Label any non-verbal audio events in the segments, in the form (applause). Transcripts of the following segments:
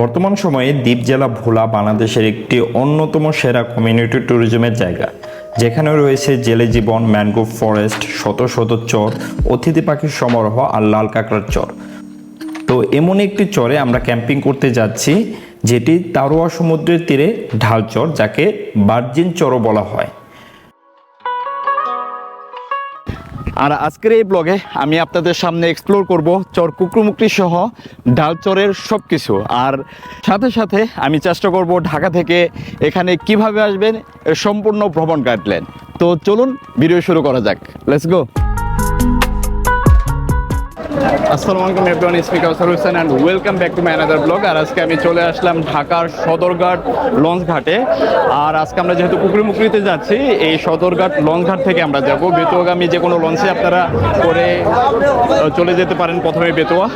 বর্তমান সময়ে দ্বীপ জেলা ভোলা বাংলাদেশের একটি অন্যতম সেরা কমিউনিটি ট্যুরিজমের জায়গা। যেখানে রয়েছে জেলে জীবন ম্যানগ্রোভ ফরেস্ট শত শত চর, অতিথি পাখির সমারোহ আর লাল কাঁকড়ার চর। তো এমন একটি চরে আমরা ক্যাম্পিং করতে যাচ্ছি, যেটি তারোয়া সমুদ্রের তীরে ঢাল চর, যাকে বার্জিন চরও বলা হয়। আর আজকের এই ব্লগে আমি আপনাদের সামনে এক্সপ্লোর করব চর কুকরুমুকরি সহ ডালচরের সব কিছু আর সাথে সাথে আমি চেষ্টা করব ঢাকা থেকে এখানে কীভাবে আসবেন সম্পূর্ণ ভ্রমণ গাইডলাইন তো চলুন ভিডিও শুরু করা যাক। লেটস গো আসসালামু আলাইকুম everyone is me Kawsar Hossain and welcome back to my another blog আর আজকে আমি চলে আসলাম ঢাকার সদরঘাট লঞ্চ ঘাটে। আর আজকে আমরা যেহেতু পুকুরি মুকুরিতে যাচ্ছি, এই সদরঘাট লঞ্চ ঘাট থেকে আমরা যাব। বেতুয়াগামী যে কোনো লঞ্চে আপনারা করে চলে যেতে পারেন প্রথমে বেতুয়া।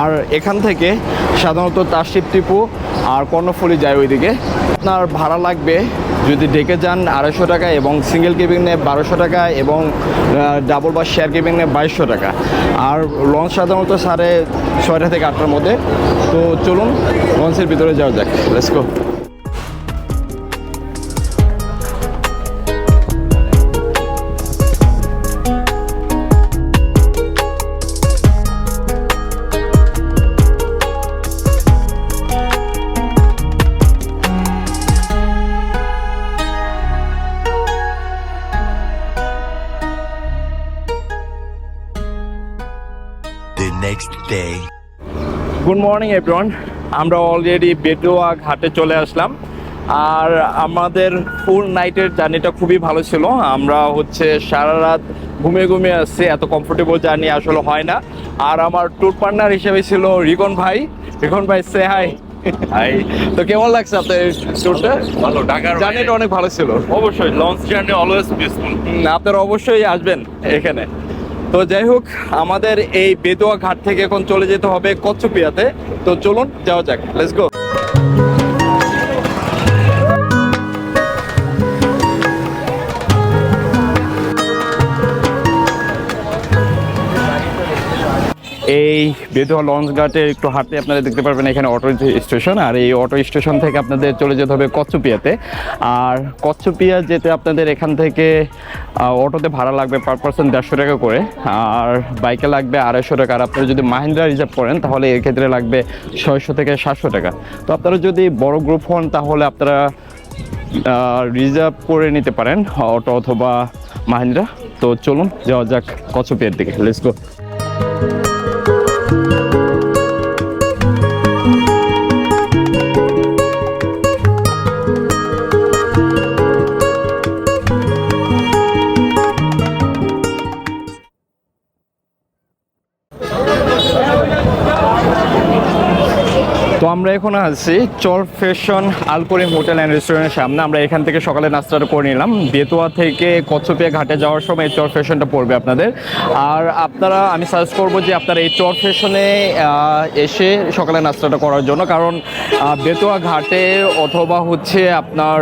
আর এখান থেকে সাধারণত তারশিপ টিপু আর কর্ণফুলি যায় ওইদিকে। আপনার ভাড়া লাগবে যদি ডেকে যান আড়াইশো টাকা এবং সিঙ্গেল কেবিং নেয় বারোশো টাকা এবং ডাবল বা শেয়ার কেবিং নেয় বাইশশো টাকা। আর লঞ্চ সাধারণত সাড়ে ছয়টা থেকে আটটার মধ্যে। তো চলুন লঞ্চের ভিতরে যাওয়া যাক। Let's go good morning everyone আমরা অলরেডি বেটুয়া ঘাটে চলে আসলাম। আর আমাদের ফুল নাইটের জার্নিটা খুবই ভালো ছিল। আমরা হচ্ছে সারা রাত ঘুমিয়ে ঘুমিয়ে আসছি এত কমফোর্টেবল জার্নি আসলে হয় না। আর আমার ট্যুর পার্টনার হিসেবে ছিল রিকন ভাই। রিকন ভাই সে হাই হাই তো কেমন লাগছে আপনার ট্যুরটা ভালো ঢাকার জার্নিটা অনেক ভালো ছিল। অবশ্যই লঞ্চ জার্নি অলওয়েজ পিসফুল আপনারা অবশ্যই আসবেন এখানে। তো যাই হোক, আমাদের এই বেদুয়া ঘাট থেকে এখন চলে যেতে হবে কচ্ছপিয়াতে। তো চলুন, যাওয়া যাক। লেটস গো এই বেদুয়া লঞ্চ ঘাটে একটু হাঁটতে আপনারা দেখতে পারবেন এখানে অটো স্টেশন আর এই অটো স্টেশন থেকে আপনাদের চলে যেতে হবে কচ্ছপিয়াতে। আর কচ্ছপিয়া যেতে আপনাদের এখান থেকে অটোতে ভাড়া লাগবে পার পার্সন দেড়শো টাকা করে, আর বাইকে লাগবে আড়াইশো টাকা। আর আপনারা যদি মাহিন্দ্রা রিজার্ভ করেন, তাহলে এর ক্ষেত্রে লাগবে ছয়শো থেকে সাতশো টাকা। তো আপনারা যদি বড় গ্রুপ হন, তাহলে আপনারা রিজার্ভ করে নিতে পারেন অটো অথবা মাহিন্দ্রা। তো চলুন, যাওয়া যাক কচ্ছপিয়ার দিকে। লেটস গো তো আমরা এখন আছি চর ফ্যাশন আলকরিম হোটেল অ্যান্ড রেস্টুরেন্টের সামনে। আমরা এখান থেকে সকালে নাস্তাটা করে নিলাম। বেতুয়া থেকে কচ্ছপিয়া ঘাটে যাওয়ার সময় এই চর ফ্যাশনটা পড়বে আপনাদের। আর আপনারা, আমি সাজেস্ট করব যে আপনারা এই চর ফ্যাশনে এসে সকালে নাস্তাটা করার জন্য। কারণ বেতুয়া ঘাটে অথবা হচ্ছে আপনার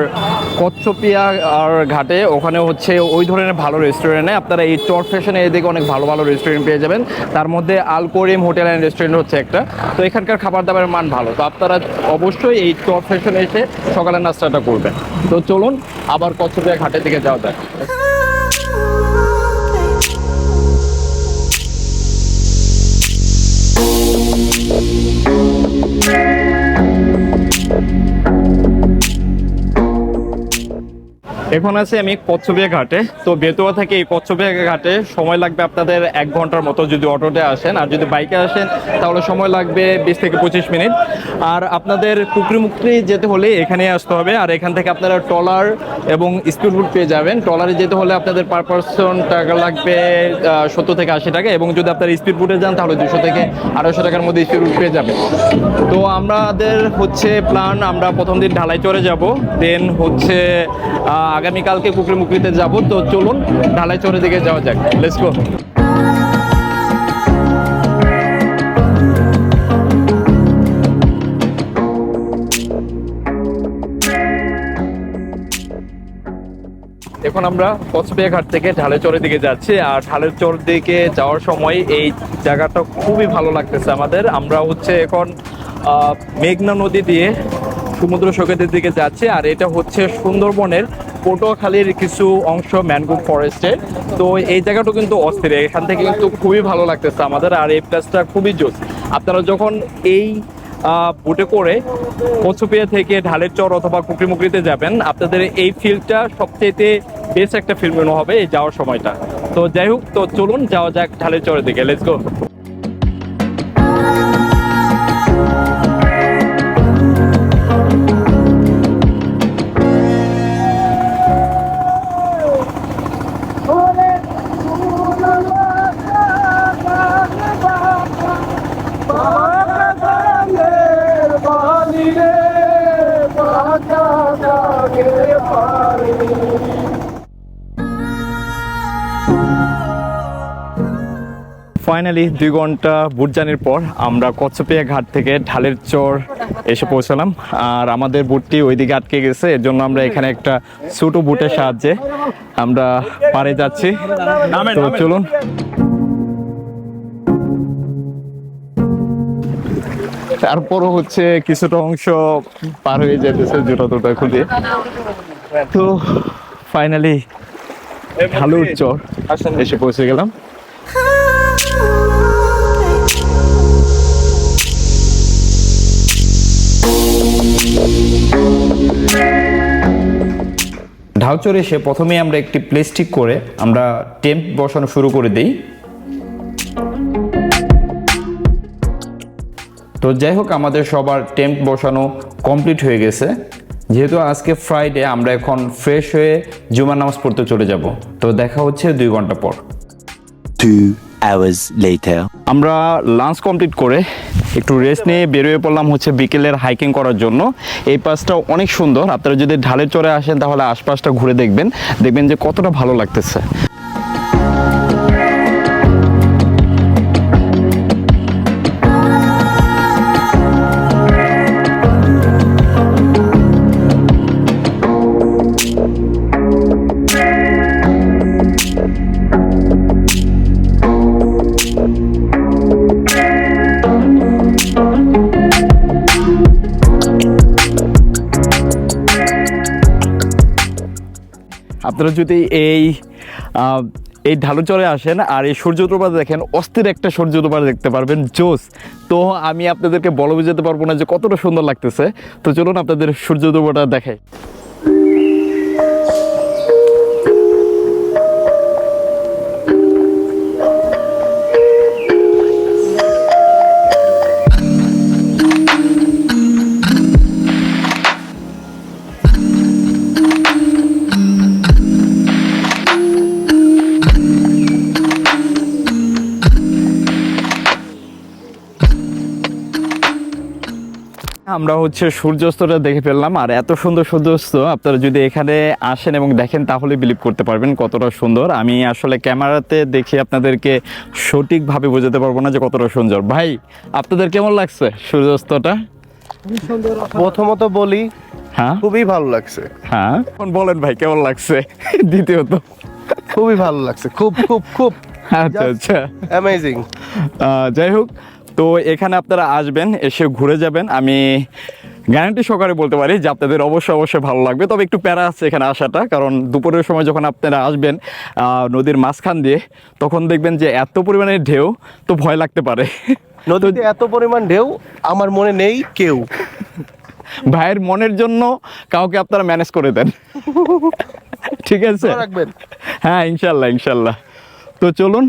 কচ্ছপিয়া আর ঘাটে, ওখানে হচ্ছে ওই ধরনের ভালো রেস্টুরেন্টে আপনারা এই চর ফ্যাশনে এদিকে অনেক ভালো ভালো রেস্টুরেন্ট পেয়ে যাবেন। তার মধ্যে আলকরিম হোটেল অ্যান্ড রেস্টুরেন্ট হচ্ছে একটা। তো এখানকার খাবার দাবারের মান ভালো। তো আপনারা অবশ্যই এই চর ফ্যাশনে এসে সকালের নাস্তাটা করবেন। তো চলুন, আবার কচ্ছপিয়া ঘাটের দিকে যাওয়া যায় এখন আছি আমি কচ্ছপিয়া ঘাটে। তো বেতুয়া থেকে এই কচ্ছপিয়া ঘাটে সময় লাগবে আপনাদের এক ঘণ্টার মতো যদি অটোতে আসেন, আর যদি বাইকে আসেন, তাহলে সময় লাগবে বিশ থেকে পঁচিশ মিনিট। আর আপনাদের কুকরি মুকরি যেতে হলে এখানে আসতে হবে, আর এখান থেকে আপনারা ট্রলার এবং স্পিড বোট পেয়ে যাবেন। ট্রলারে যেতে হলে আপনাদের পার পার্সন টাকা লাগবে সত্তর থেকে আশি টাকা, এবং যদি আপনারা স্পিড বোটে যান, তাহলে দুশো থেকে আড়াইশো টাকার মধ্যে স্পিড বোট পেয়ে যাবেন। তো আমাদের হচ্ছে প্ল্যান, আমরা প্রথম দিন ঢালাই চড়ে যাব, দেন হচ্ছে আগামীকালকে কুকরি মুকরিতে যাব, তো চলুন ঢালাই চরের দিকে যাওয়া যাক। লেটস গো এখন আমরা কচবিয়া ঘাট থেকে ঢালেচরের দিকে যাচ্ছি, আর ঢালেচর দিকে যাওয়ার সময় এই জায়গাটা খুবই ভালো লাগতেছে আমাদের। আমরা হচ্ছে এখন মেঘনা নদী দিয়ে সমুদ্র সৈকতের দিকে যাচ্ছে, আর এটা হচ্ছে সুন্দরবনের পটুয়াখালীর কিছু অংশ ম্যানগ্রোভ ফরেস্টের তো এই জায়গাটা কিন্তু অস্থির। এখান থেকে কিন্তু খুবই ভালো লাগতেছে আমাদের, আর এই প্লেসটা খুবই জোস। আপনারা যখন এই বোটে করে কচুপিয়া থেকে ঢালের চর অথবা কুকরিমুকরিতে যাবেন, আপনাদের এই ফিল্ডটা সবচেয়ে বেস্ট একটা ফিল্ড মনে হবে এই যাওয়ার সময়টা। তো যাই হোক, তো চলুন, যাওয়া যাক ঢালের চরের দিকে। লেটস গো ফাইনালি দুই ঘণ্টা বুট জার্নির পর আমরা কচ্ছপিয়া ঘাট থেকে ঢালের চর এসে পৌঁছালাম। আর আমাদের বুটটি ওইদিকে আটকে গেছে এর জন্য আমরা এখানে একটা ছোট বুটের সাহায্যে আমরা পারে যাচ্ছি। তো চলুন। তারপরও হচ্ছে কিছুটা অংশ পার হয়ে যেতেছে জুটা টুটা খুলে তো ফাইনালি ঢালুর চর এসে পৌঁছে গেলাম। ঢাউচরে এসে প্রথমেই আমরা একটি প্লেস ঠিক করে আমরা টেম্প বসানো শুরু করে দিই। তো যাই হোক, আমাদের সবার টেম্প বসানো কমপ্লিট হয়ে গেছে। যেহেতু আজকে ফ্রাইডে আমরা এখন ফ্রেশ হয়ে জুমার নামাজ পড়তে চলে যাব। তো দেখা হচ্ছে দুই ঘণ্টা পর। Hours later. আমরা লাঞ্চ কমপ্লিট করে একটু রেস্ট নিয়ে বেরিয়ে পড়লাম হচ্ছে বিকেলের হাইকিং করার জন্য। এই পাশটা অনেক সুন্দর। আপনারা যদি ঢালের চড়ে আসেন তাহলে আশপাশটা ঘুরে দেখবেন। দেখবেন যে কতটা ভালো লাগতেছে। আপনারা যদি এই এই ঢালু ঢালুচরে আসেন আর এই সূর্য উত্তরপাত দেখেন, অস্থির একটা সূর্য দেখতে পারবেন, জোস। তো আমি আপনাদেরকে বলে বুঝাতে পারব না যে কতটা সুন্দর লাগতেছে। তো চলুন আপনাদের সূর্য দেখাই। আমরা হচ্ছে সূর্যাস্তটা দেখে ফেললাম আর এত সুন্দর সূর্যাস্ত আপনারা যদি এখানে আসেন এবং দেখেন তাহলে বিলিভ করতে পারবেন কতটা সুন্দর। আমি আসলে ক্যামেরাতে দেখে আপনাদেরকে সঠিকভাবে বোঝাতে পারব না যে কতটা সুন্দর। ভাই আপনাদের কেমন লাগছে সূর্যাস্তটা? প্রথমত বলি হ্যাঁ? খুবই ভালো লাগছে। হ্যাঁ? এখন বলেন ভাই কেমন লাগছে? দ্বিতীয়ত। খুবই ভালো লাগছে খুব খুব খুব। আচ্ছা আচ্ছা। অ্যামেজিং যাই হোক তো এখানে আপনারা আসবেন এসে ঘুরে যাবেন। আমি গ্যারান্টি সহকারে বলতে পারি যে আপনাদের অবশ্যই অবশ্যই ভালো লাগবে। তবে একটু প্যারা আছে এখানে আসাটা কারণ দুপুরের সময় যখন আপনারা আসবেন নদীর মাঝখান দিয়ে তখন দেখবেন যে এত পরিমাণে ঢেউ তো ভয় লাগতে পারে। (laughs) নদীতে এত পরিমাণ ঢেউ আমার মনে নেই কেউ। (laughs) ভাইয়ের মনের জন্য কাউকে আপনারা ম্যানেজ করে দেন। (laughs) ঠিক আছে? রাখবেন। হ্যাঁ ইনশাল্লাহ ইনশাল্লাহ। তো চলুন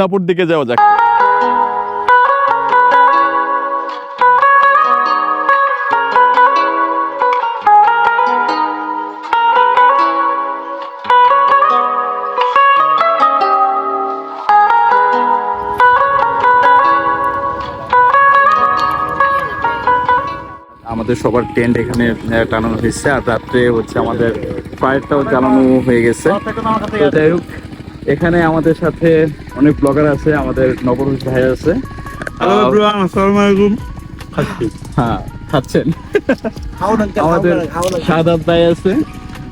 দাপুর দিকে যাওয়া যাক। আমাদের সবার টেন্ট এখানে টানানো হয়েছে। আর রাত্রে হচ্ছে আমাদের ফায়ারটাও জ্বালানো হয়ে গেছে। যাই হোক এখানে আমাদের সাথে অনেক ব্লগার আছে আমাদের নবরুষ ভাই আছে। হ্যাঁ খাচ্ছেন। আমাদের সাদাত ভাই আছে।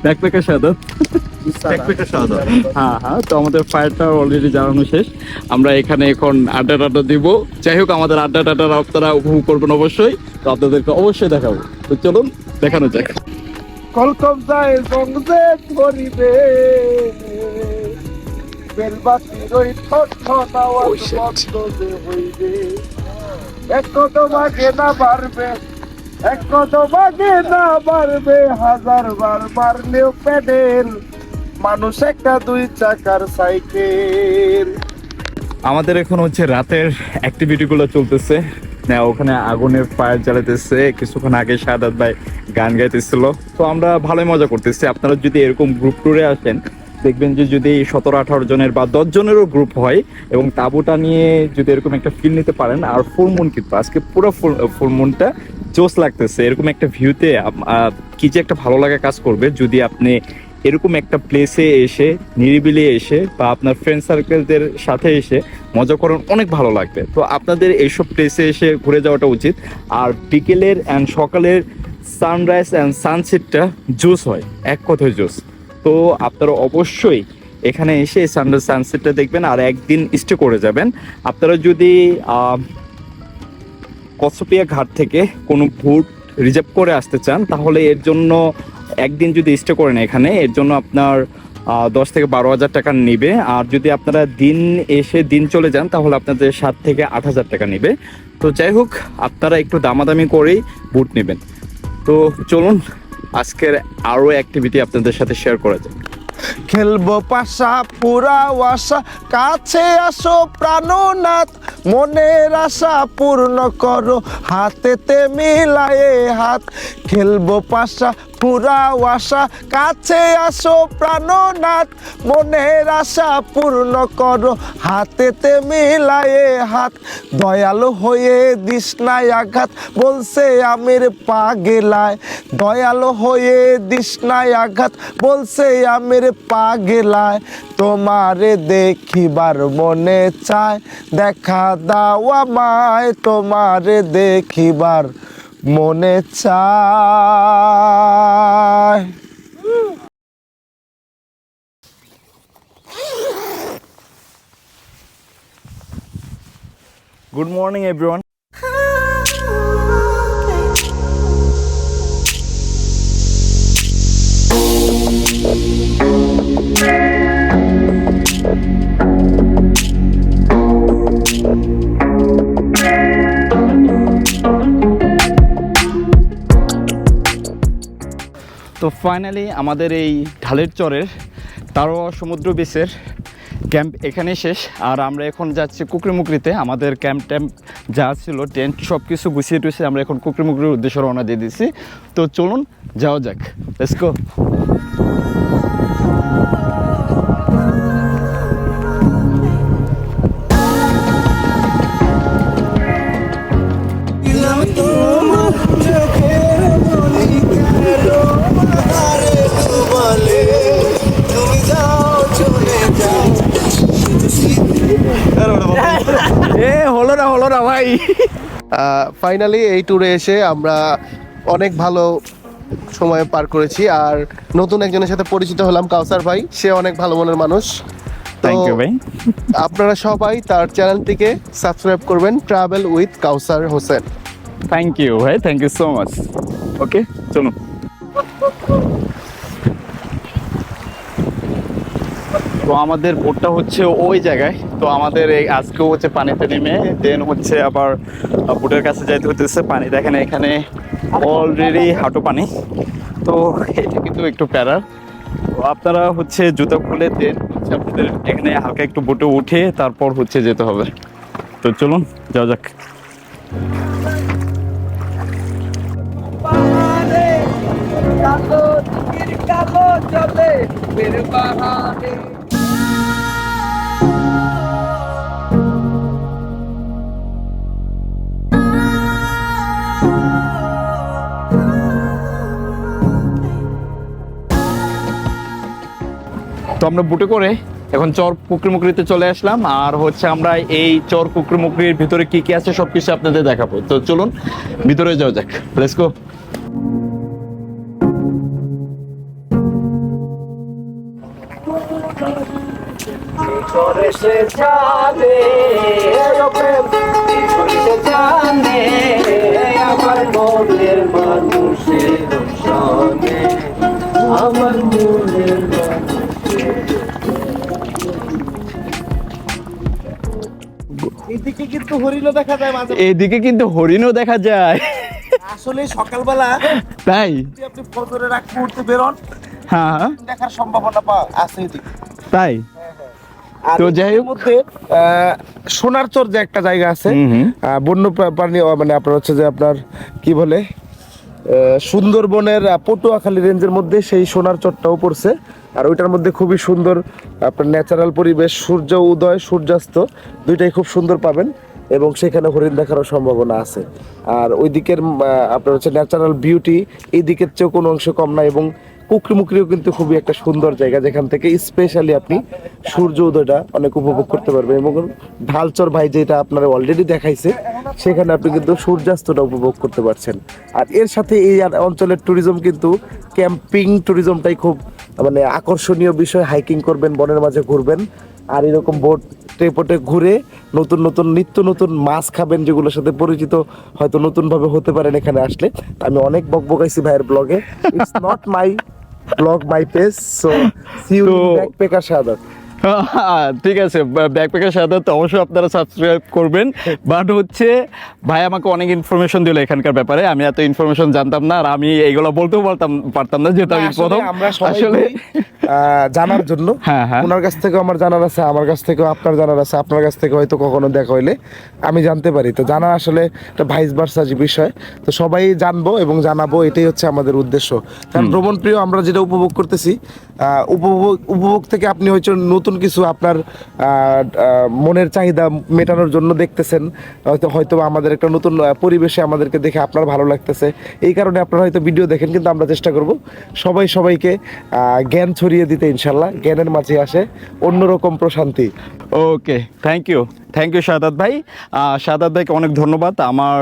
ব্যাকপ্যাকার সাদাত। হ্যাঁ হ্যাঁ তো আমাদের ফায়ারটা অলরেডি জ্বালানো শেষ। আমরা এখানে এখন আড্ডা টাড্ডা দিব। যাই হোক আমাদের আড্ডা টাড্ডা আপনারা উপভোগ করবেন অবশ্যই। তো আপনাদেরকে অবশ্যই দেখাবো। তো চলুন দেখানো যাক। কলকম যায় ধরিবে বেলবাতির ওই ঠট আওয়াজ বন্ধ যে হইবে। এক কদম আগে না বাড়বে এক কদম আগে না বাড়বে হাজার বার মারলেও প্যাডেল মানুষ একটা দুই চাকার সাইকেল। আমাদের এখন হচ্ছে রাতের অ্যাক্টিভিটিগুলো চলতেছে। না ওখানে আগুনের ফায়ার জ্বালাতেছে কিছুক্ষণ আগে সাদাত ভাই গান গাইতেছিল। তো আমরা ভালোই মজা করতেছি। আপনারা যদি এরকম গ্রুপ ট্যুরে আসেন দেখবেন যে যদি সতেরো, আঠারো জনের বা দশ জনেরও গ্রুপ হয় এবং তাঁবুটা নিয়ে যদি এরকম একটা ফিল নিতে পারেন, আর ফুল মুন কিন্তু, আজকে পুরো ফুল ফুল মুনটা জোস লাগতেছে। এরকম একটা ভিউতে কি যে একটা ভালো লাগা কাজ করবে যদি আপনি এরকম একটা প্লেসে এসে, নিরিবিলি এসে বা আপনার ফ্রেন্ড সার্কেলদের সাথে এসে মজা করার অনেক ভালো লাগবে। তো আপনাদের এইসব প্লেসে এসে ঘুরে যাওয়াটা উচিত। আর বিকেলের অ্যান্ড সকালের সানরাইজ অ্যান্ড সানসেটটা জুস হয়, এক কথায় জুস তো আপনারা অবশ্যই এখানে এসে সানরাইজ সানসেটটা দেখবেন আর একদিন স্টে করে যাবেন। আপনারা যদি কসপিয়া ঘাট থেকে কোনো ভুট রিজার্ভ করে আসতে চান, তাহলে এর জন্য একদিন যদি স্টে করেন এখানে, এর জন্য আপনার দশ থেকে বারো হাজার টাকা নেবে। আর যদি আপনারা দিন এসে দিন চলে যান, তাহলে আপনাদের সাত থেকে আট হাজার টাকা নেবে। তো যাই হোক, আপনারা একটু দামাদামি করেই বুট নেবেন। তো চলুন আজকের আরও অ্যাক্টিভিটি আপনাদের সাথে শেয়ার করা যায় খেলব পাশা, পুরা আশা, কাছে আসো প্রাণনাথ, মনের আশা পূর্ণ করো, হাতেতে মিলায়ে হাত। খেলব পাশা পুরা আশা, কাছে আসো প্রাণনাথ। মনের আশা পূর্ণ করো, হাতেতে মিলায়ে হাত। দয়ালু হয়ে দিসনায় আঘাত, বলছে আমির পা গেলায় দয়ালু হয়ে দিসনায় আঘাত, বলছে আমির পা গেলায় তোমারে দেখিবার মনে চায়, দেখা দাও আমায়, তোমারে দেখিবার মনে চায়। গুড মর্নিং এভরিওয়ান ফাইনালি আমাদের এই ঢালের চরের তারও সমুদ্র বিচের ক্যাম্প এখানে শেষ। আর আমরা এখন যাচ্ছি কুকরিমুকরিতে। আমাদের ক্যাম্প ট্যাম্প যা ছিল, টেন্ট সব কিছু গুছিয়ে টুছিয়ে আমরা এখন কুকরিমুকরির উদ্দেশ্যে রওনা দিয়ে দিচ্ছি। তো চলুন, যাওয়া যাক। লেটস গো না হলো না ভাই। ফাইনালি এই ট্যুরে এসে আমরা অনেক ভালো সময় পার করেছি আর নতুন একজনের সাথে পরিচিত হলাম কাউসার ভাই। সে অনেক ভালো মনের মানুষ। থ্যাংক ইউ ভাই। আপনারা সবাই তার চ্যানেলটিকে সাবস্ক্রাইব করবেন travel with Kawsar Hossain. Thank you ভাই। Thank you so much okay চলুন। তো আমাদের বোটটা হচ্ছে ওই জায়গায়। তো আমাদের এই আজকেও হচ্ছে পানিতে নেমে দেন হচ্ছে আবার বোটের কাছে যাইতে হতেছে পানি। দেখেন এখানে অলরেডি হাঁটু পানি। তো এটা কিন্তু একটু প্যারার তো আপনারা হচ্ছে জুতা খুলে দেন হচ্ছে আপনাদের এখানে হালকা একটু বোটে উঠে তারপর হচ্ছে যেতে হবে। তো চলুন, যাওয়া যাক। তো আমরা বুটে করে এখন চর পুকুর মুকরিতে চলে আসলাম। আর হচ্ছে আমরা এই চর পুকুর মুকরির ভিতরে কি কি আছে সবকিছু আপনাদের দেখাবো। তো চলুন, ভিতরে যাওয়া যাক। লেটস গো আমার মনের মানুষের সনে কিন্তু হরিণও দেখা যায় মাঝে এদিকে কিন্তু হরিণও দেখা যায়। আসলে সকালবেলা তাই? আপনি ফজরের আগ মুহূর্তে বেরোন হ্যাঁ। দেখার সম্ভাবনা পা আছে এদিকে। তাই? তো যাই হোক- মধ্যে সোনারচর যে একটা জায়গা আছে বন্য প্রাণী মানে আপনার হচ্ছে যে আপনার কি বলে সুন্দরবনের পটুয়াখালী রেঞ্জের মধ্যে সেই সোনার চরটাও পড়ছে। আর ওইটার মধ্যে খুবই সুন্দর আপনার ন্যাচারাল পরিবেশ সূর্য উদয় সূর্যাস্ত দুইটাই খুব সুন্দর পাবেন। এবং সেখানে হরিণ দেখারও সম্ভাবনা আছে। আর ওই দিকের আপনার হচ্ছে ন্যাচারাল বিউটি এই দিকের চেয়েও কোনো অংশ কম না এবং কুকরিমুকরিও কিন্তু খুবই একটা সুন্দর জায়গা, যেখান থেকে স্পেশালি আপনি সূর্য উদয়টা অনেক উপভোগ করতে পারবেন এবং ঢালচর ভাই যেটা আপনারা অলরেডি দেখাইছে, সেখানে আপনি কিন্তু সূর্যাস্তটা উপভোগ করতে পারছেন। আর এর সাথে এই অঞ্চলের ট্যুরিজম কিন্তু ক্যাম্পিং ট্যুরিজমটাই খুব মানে আকর্ষণীয় বিষয় হাইকিং করবেন, বনের মাঝে ঘুরবেন। আর এরকম বোট টেপোটে ঘুরে নতুন নতুন নিত্য নতুন মাছ খাবেন যেগুলোর সাথে পরিচিত হয়তো নতুন ভাবে হতে পারেন এখানে আসলে। আমি অনেক বক বকাইছি ভাইয়ের ব্লগে it's not my blog my page so see you backpacker Sadat ঠিক আছে ব্যাকপ্যাকের সাথে তো অবশ্যই আপনারা সাবস্ক্রাইব করবেন। বাট হচ্ছে ভাই আমাকে অনেক ইনফরমেশন দিল এখানকার ব্যাপারে। আমি এত ইনফরমেশন জানতাম না আর আমি এইগুলো বলতেও পারতাম পারতাম না যেহেতু আমি প্রথম। আসলে জানার জন্য। হ্যাঁ, হ্যাঁ। ওনার কাছ থেকে আমার জানার আছে আমার কাছ থেকে আপনার জানার আছে আপনার কাছ থেকে হয়তো কখনো দেখা হইলে আমি জানতে পারি। তো জানা আসলে একটা ভাইস ভার্সা বিষয়। তো সবাই জানব এবং জানাব এটাই হচ্ছে আমাদের উদ্দেশ্য। কারণ ভ্রমণ প্রিয় আমরা যেটা উপভোগ করতেছি উপভোগ উপভোগ থেকে আপনি হয়তো নতুন কিছু আপনার মনের চাহিদা মেটানোর জন্য দেখতেছেন। হয়তো হয়তো আমাদের একটা নতুন পরিবেশে আমাদেরকে দেখে আপনার ভালো লাগতেছে। এই কারণে আপনারা হয়তো ভিডিও দেখেন কিন্তু আমরা চেষ্টা করব সবাই সবাইকে আহ, জ্ঞান ছড়িয়ে দিতে ইনশাল্লাহ, জ্ঞানের মাঝে আসে অন্যরকম প্রশান্তি। Okay thank you thank you Shahad ভাই। শাহাদাত ভাইকে অনেক ধন্যবাদ আমার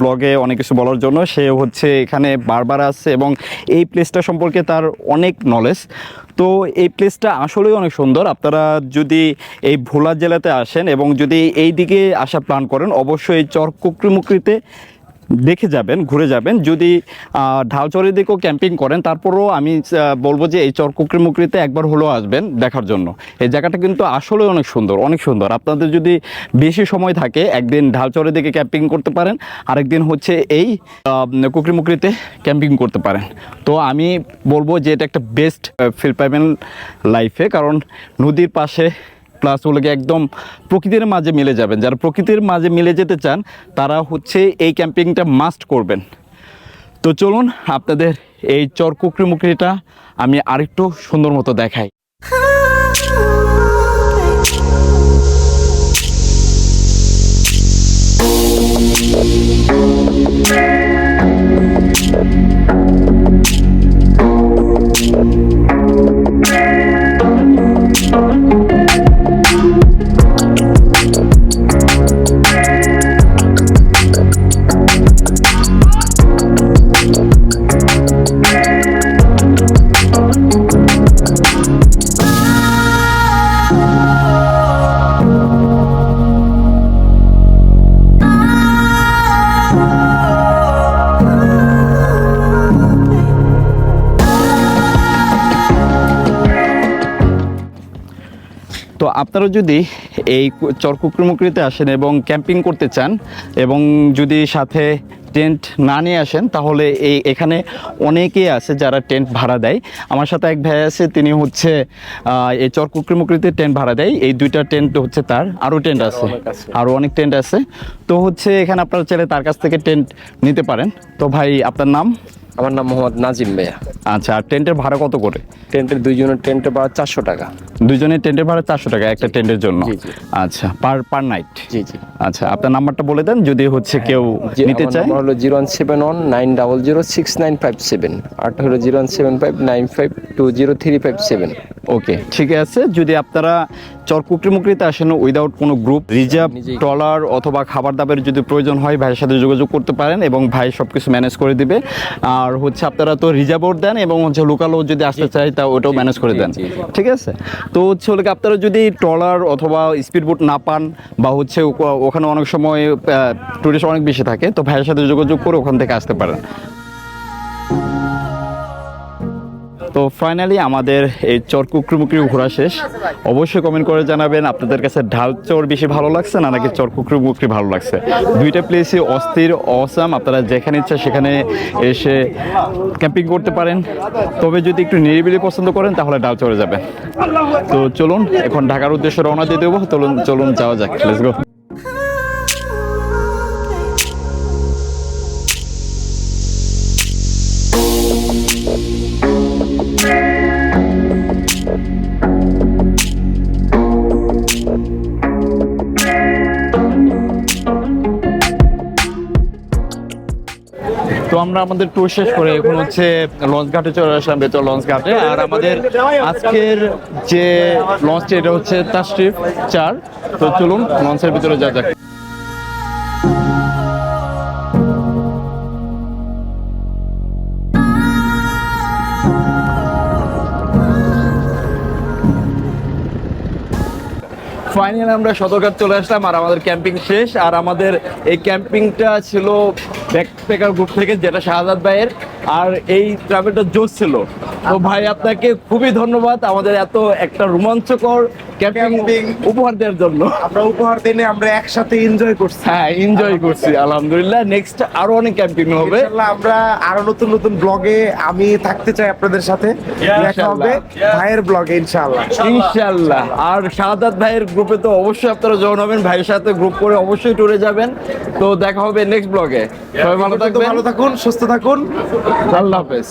ব্লগে অনেক কিছু বলার জন্য। সে হচ্ছে এখানে বারবার আসছে এবং এই প্লেসটা সম্পর্কে তার অনেক নলেজ তো এই প্লেসটা আসলেই অনেক সুন্দর। আপনারা যদি এই ভোলা জেলাতে আসেন এবং যদি এই দিকে আসা প্ল্যান করেন, অবশ্যই চরকুকরিমুকরিতে দেখে যাবেন, ঘুরে যাবেন। যদি ঢালচরের দিকেও ক্যাম্পিং করেন, তারপরও আমি বলব যে এই চরকুকরি মুকরিতে একবার হলেও আসবেন দেখার জন্য। এই জায়গাটা কিন্তু আসলে অনেক সুন্দর অনেক সুন্দর। আপনাদের যদি বেশি সময় থাকে, একদিন ঢালচরের দিকে ক্যাম্পিং করতে পারেন, আরেকদিন হচ্ছে এই কুকরি মুকরিতে ক্যাম্পিং করতে পারেন। তো আমি বলব যে এটা একটা বেস্ট ফিল পাবেন লাইফে কারণ নদীর পাশে প্লাস ওগুলোকে একদম প্রকৃতির মাঝে মিলে যাবেন। যারা প্রকৃতির মাঝে মিলে যেতে চান, তারা হচ্ছে এই ক্যাম্পিংটা মাস্ট করবেন। তো চলুন, আপনাদের এই চরকুকরি মুকরিটা আমি আরেকটু সুন্দর মতো দেখাই। তো আপনারা যদি এই চরকুকরিমুকরিতে আসেন এবং ক্যাম্পিং করতে চান এবং যদি সাথে টেন্ট না নিয়ে আসেন তাহলে এই এখানে অনেকেই আছে যারা টেন্ট ভাড়া দেয়। আমার সাথে এক ভাই আছে তিনি হচ্ছে এই চরকুকরিমুকরিতে টেন্ট ভাড়া দেয়। এই দুইটা টেন্ট হচ্ছে তার। আরও টেন্ট আছে। আরও অনেক টেন্ট আছে। তো হচ্ছে এখানে আপনারা চাইলে তার কাছ থেকে টেন্ট নিতে পারেন। তো ভাই আপনার নাম? আমার নাম মোহাম্মদ নাজিম ভাইয়া। আচ্ছা আর টেন্টের ভাড়া কত করে? টেন্টের দুইজনের টেন্টের ভাড়া চারশো টাকা। দুজনের টেন্টের ভাড়া চারশো টাকা একটা টেন্টের জন্য। আচ্ছা পার পার নাইট? জি জি। আচ্ছা আপনার নাম্বারটা বলে দেন যদি হচ্ছে কেউ জি, নিতে চায়। হলো zero one seven one nine double zero six nine five seven. আরটা হলো zero one seven five nine five two zero three five seven. Okay ঠিক আছে। যদি আপনারা চরকুকরি মুকরিতে আসেন উইদাউট কোনো গ্রুপ রিজার্ভ ট্রলার অথবা খাবার দাবারের যদি প্রয়োজন হয় ভাইয়ের সাথে যোগাযোগ করতে পারেন এবং ভাই সব কিছু ম্যানেজ করে দিবে। আর হচ্ছে আপনারা তো রিজার্ভও দেন এবং হচ্ছে লোকালও যদি আসতে চাই তা ওটাও ম্যানেজ করে দেন। ঠিক আছে? তো হচ্ছে হলো আপনারা যদি ট্রলার অথবা স্পিড বোট না পান বা হচ্ছে ওখানে অনেক সময় টুরিস্ট অনেক বেশি থাকে তো ভাইয়ের সাথে যোগাযোগ করে ওখান থেকে আসতে পারেন। তো ফাইনালি আমাদের এই চর কুকরুমুকরি ঘোরা শেষ। অবশ্যই কমেন্ট করে জানাবেন, আপনাদের কাছে ঢাল চর বেশি ভালো লাগছে না নাকি চর কুকরুমুকরি ভালো লাগছে? দুইটা প্লেসই অস্থির অসাম আপনারা যেখানে ইচ্ছা সেখানে এসে ক্যাম্পিং করতে পারেন। তবে যদি একটু নিরিবিলি পছন্দ করেন, তাহলে ডাল চরে যাবেন। তো চলুন, এখন ঢাকার উদ্দেশ্যে রওনা দিয়ে দেবো। চলুন চলুন যাওয়া যাক আমরা আমাদের ট্যুর শেষ করে এখন হচ্ছে লঞ্চ ঘাটে চলে আসলাম বেতর লঞ্চ ঘাটে। আর আমাদের আজকের যে লঞ্চটি এটা হচ্ছে তাস্ট্রিপ চার। তো চলুন লঞ্চের ভিতরে যা যাক ফাইনালি আমরা সদরঘাট চলে আসলাম আর আমাদের ক্যাম্পিং শেষ। আর আমাদের এই ক্যাম্পিংটা ছিল ব্যাকপ্যাকার গ্রুপ থেকে যেটা শাহজাদ ভাইয়ের আর এই ট্রাভেলটা জোশ ছিল তো ভাই আপনাকে খুবই ধন্যবাদ আমাদের এত একটা রোমাঞ্চকর ক্যাম্পিং উপহার দেওয়ার জন্য। আমরা উপহার দিনে আমরা একসাথে এনজয় করছি। হ্যাঁ এনজয় করছি আলহামদুলিল্লাহ। নেক্সট আরও অনেক ক্যাম্পিং হবে। ইনশাআল্লাহ আমরা আরও নতুন নতুন ব্লগে আমি থাকতে চাই আপনাদের সাথে। দেখা হবে ভাইয়ের ব্লগে ইনশাআল্লাহ। ইনশাল্লাহ আর শাহাদাত ভাইয়ের গ্রুপে তো অবশ্যই আপনারা জয়েন হবেন। ভাইয়ের সাথে গ্রুপ করে অবশ্যই ট্যুরে যাবেন। তো দেখা হবে নেক্সট ব্লগে সবাই ভালো থাকবেন। ভালো থাকুন সুস্থ থাকুন। আল্লাহ হাফেজ।